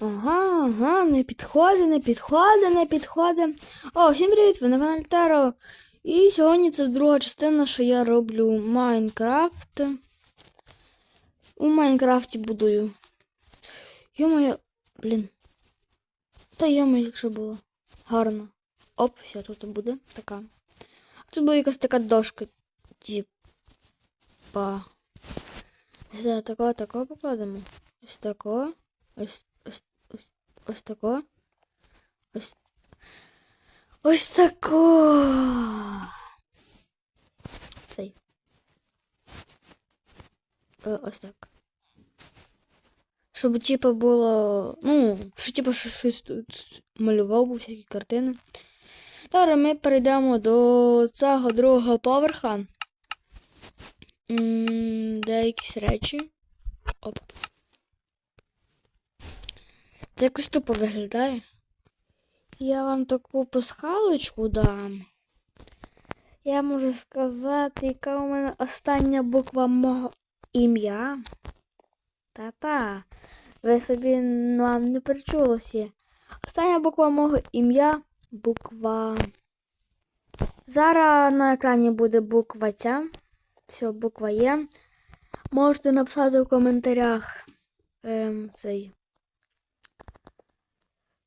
Ага, ага, не підходить, не підходить, не підходить. О, всім привіт, ви на каналі Таро. І сьогодні це друга частина, що я роблю Майнкрафт. У Майнкрафті будую. Йо-моє, блін. Та йо-моє, якщо було. Гарно. Оп, все, тут буде така. Тут буде якась така дошка. Типа. Ось так, такого, такого покладемо. Ось такого. Ось, ось, тако. Ось. Ось тако. Цей. Е, Ось так. Щоб типа було. Ну, що типа щось тут малював був всякі картини. Зараз ми перейдемо до цього другого поверха. Де якісь речі. Оп. Це якось тупо виглядає. Я вам таку пасхалочку дам. Я можу сказати, яка у мене остання буква мого ім'я. Та-та. Ви собі вам не причулося. Остання буква мого ім'я буква. Зараз на екрані буде буква ця. Все, буква є. Можете написати в коментарях ем, цей.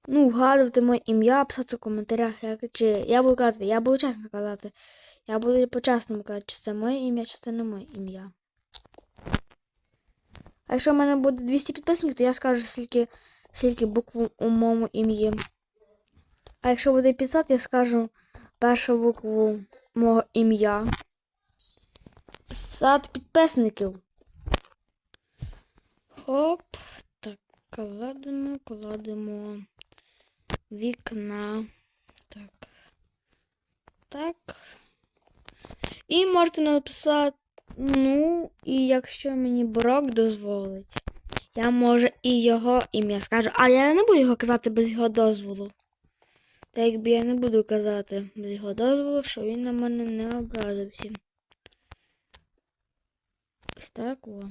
Ну, вгадувати моє ім'я, писати в коментарях, як, чи я буду казати, я буду чесно казати. Я буду по-чесному казати, чи це моє ім'я, чи це не моє ім'я. А якщо в мене буде 200 підписників, то я скажу скільки, скільки букв у моєму ім'ї. А якщо буде 500, я скажу першу букву мого ім'я. 500 підписників. Хоп. Так, кладемо, кладемо вікна. Так. Так. І можете написати, ну, і якщо мені Брок дозволить, я можу і його ім'я скажу, але я не буду його казати без його дозволу. Та якби я не буду казати без його дозволу, що він на мене не образився. Ось так о.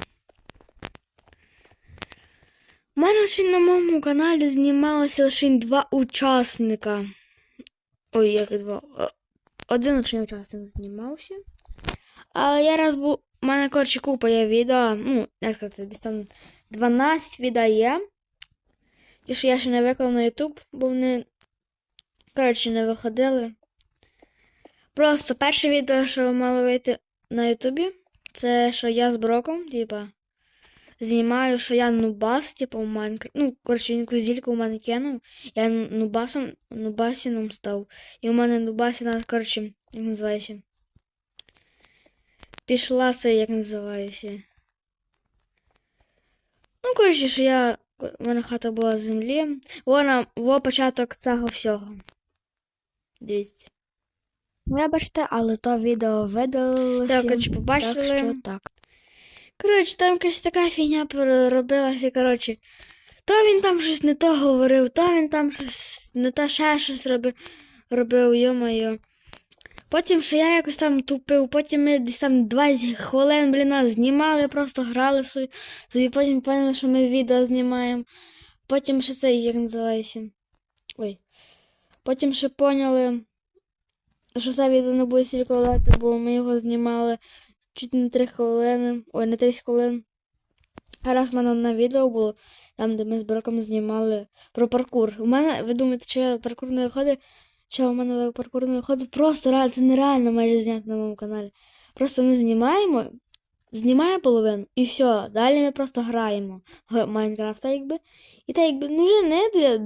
Ще на моєму каналі знімалося лише два учасника. Ой, як два. Один лише учасник знімався. А я раз був. У мене, коротше, купа є відео. Ну, як сказати, десь там 12 відео є. Ті, що я ще не виклав на YouTube, бо вони, коротше, не виходили. Просто перше відео, що мало вийти на Ютубі, це що я з Броком, типа знімаю, що я нубас, типу, у Майнкрафті. Ну, коротше, він якусь зільку у мене кинув. Я нубасом, нубасіном став. І у мене нубасіна, коротше, як називається. Пішла це, як називається. Ну, коротше, що я. У мене хата була з землі. Вона, во початок цього всього. Дивіться. Вибачте, але то відео видалилося. Так, коротше, побачили. Так, що так. Коротше, там якась така фігня робилася, коротше. То він там щось не то говорив, то він там щось не то ще щось робив, робив, йо-моє. Потім що я якось там тупив, потім ми десь там 20 хвилин, блін, знімали, просто грали собі, собі потім поняли, що ми відео знімаємо. Потім ще це, як називається. Ой. Потім ще поняли, що це відео не буде стільки лати, бо ми його знімали чуть не 3 хвилини. Ой, не 30 хвилин. А раз в мене на відео було, там, де ми з Броком знімали про паркур. У мене, ви думаєте, чи паркур не виходить? Що у мене паркур не виходить? Просто це нереально майже зняти на моєму каналі. Просто ми знімаємо, знімаємо половину і все. Далі ми просто граємо в Майнкрафт, так якби. І так якби, ну вже не для,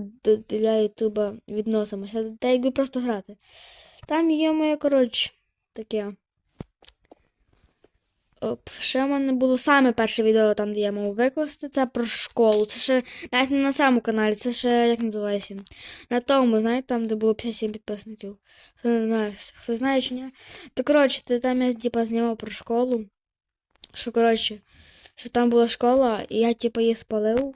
для Ютуба відносимося, та якби просто грати. Там є моє, коротше, таке. Оп, ще в мене було саме перше відео, там, де я мав викласти, це про школу. Це ще навіть не на самому каналі, це ще як називається. На тому, знаєте, там, де було 57 підписників. Хто не знає, хто знає чи ні. То коротше, там я типа знімав про школу. Що, коротше, що там була школа, і я типа її спалив.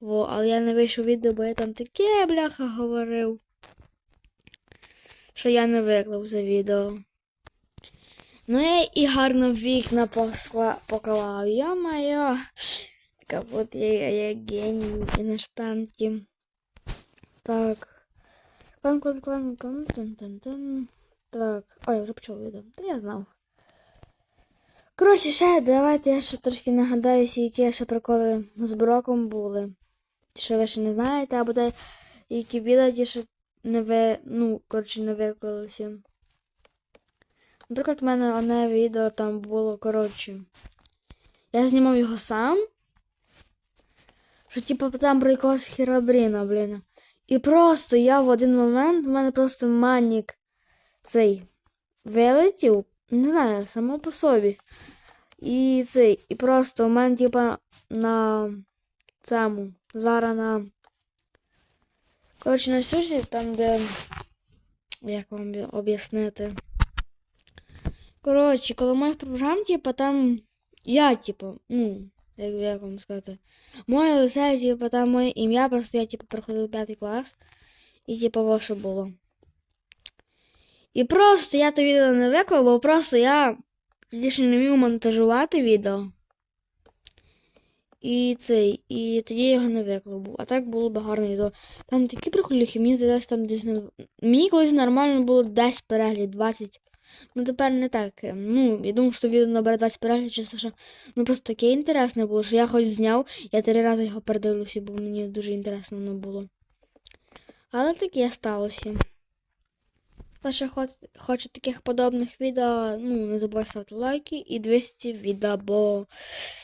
Во, але я не вийшов відео, бо я там таке бляха говорив. Що я не виклав за відео. Ну я і гарно вікна посла, поклав. Йо-моє. Ка- От я, я геній і на штанті. Так. Клан, клан, клан, клан, тан, тан, тан. Так. Ой, я вже почав відео. Та я знав. Коротше, ще давайте я ще трошки нагадаю, які ще приколи з броком були. Що ви ще не знаєте, або де які відео, ті, що не ви, ну, коротше, не виклалися. Наприклад, в мене одне відео там було, коротше. Я знімав його сам. Що типу там про якогось херабріна, блін. І просто я в один момент, в мене просто манік цей вилетів, не знаю, само по собі. І цей, і просто в мене, типа, на цьому, зараз на. Коротше, на сюжеті, там, де. Як вам об'я- об'яснити? Коротше, коло моїх програм, типа, там я, типу, ну, як, як вам сказати, моє лице, типу, там моє ім'я, просто я, типу, проходив п'ятий клас. І, во що було. І просто я то відео не виклав, бо просто я ще не вмів монтажувати відео. І цей, і тоді я його не виклав був. А так було б гарне відео. Там такі приколюхи, мені здається, там десь на... Мені колись нормально було 10 переглядів, 20. Ну тепер не так. Ну, я думав, що відео набере 20 переглядів, чисто що ну просто таке інтересне було, що я хоч зняв, я три рази його передивлюся, бо мені дуже інтересно воно було. Але таке сталося. Хто хоч, хоче таких подобних відео, ну, не забувай ставити лайки і 200 відео, бо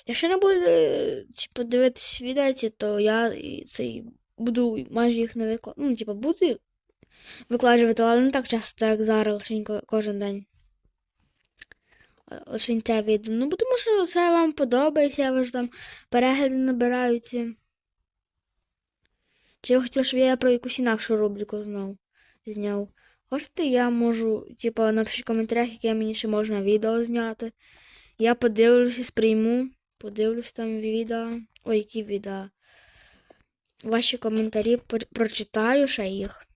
якщо не буде типу, дивитись відео, то я цей буду майже їх не викладати. Ну, типу, буду викладувати, але не так часто, як зараз, лише кожен день. Е, Лише це відео. Ну, тому що це вам подобається, ви ж там перегляди набираються. Чи ви хотіли, щоб я про якусь інакшу рубрику знов зняв? Хочете, я можу, типу, напишіть в коментарях, яке мені ще можна відео зняти. Я подивлюся, сприйму, подивлюсь там відео. Ой, які відео. Ваші коментарі прочитаю ще їх.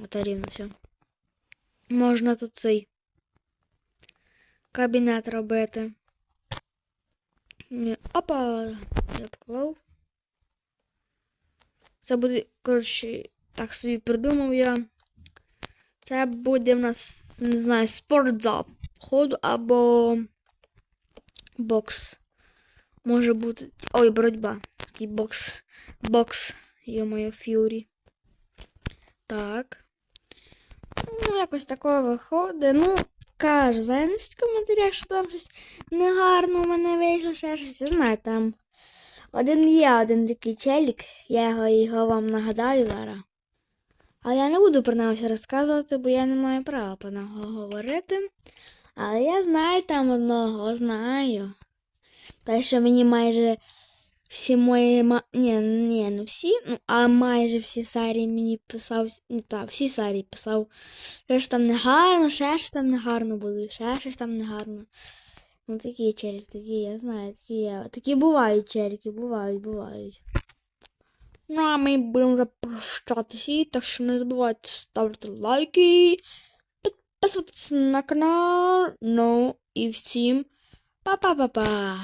Ото рівно все. Можна тут цей кабінет робити. Опа! Я поклав. Це буде, коротше, так собі придумав я. Це буде в нас, не знаю, спортзал, походу, або бокс. Може бути. Ой, боротьба. Такий бокс. Бокс. Йо-моє, фюрі. Так. Ну, якось такое виходить. Ну, каже, занесіть в коментарях, що там щось негарно у мене вийшло, ще щось. Знаю, там один є один такий челік, я його, його вам нагадаю зараз. Але я не буду про нього все розказувати, бо я не маю права про нього говорити. Але я знаю там одного, знаю. Та що мені майже всі мої ма... Ні, ні, не всі, ну, а майже всі серії мені писав. Ну так, всі серії писав. Що ж там не гарно, ще щось там не гарно буде, ще щось там не гарно. Ну такі челіки, такі, я знаю, такі є. Такі бувають челіки, бувають, бувають. Ну, а ми будемо вже прощатися, так що не забувайте ставити лайки, підписуватися на канал. Ну і всім па-па-па-па.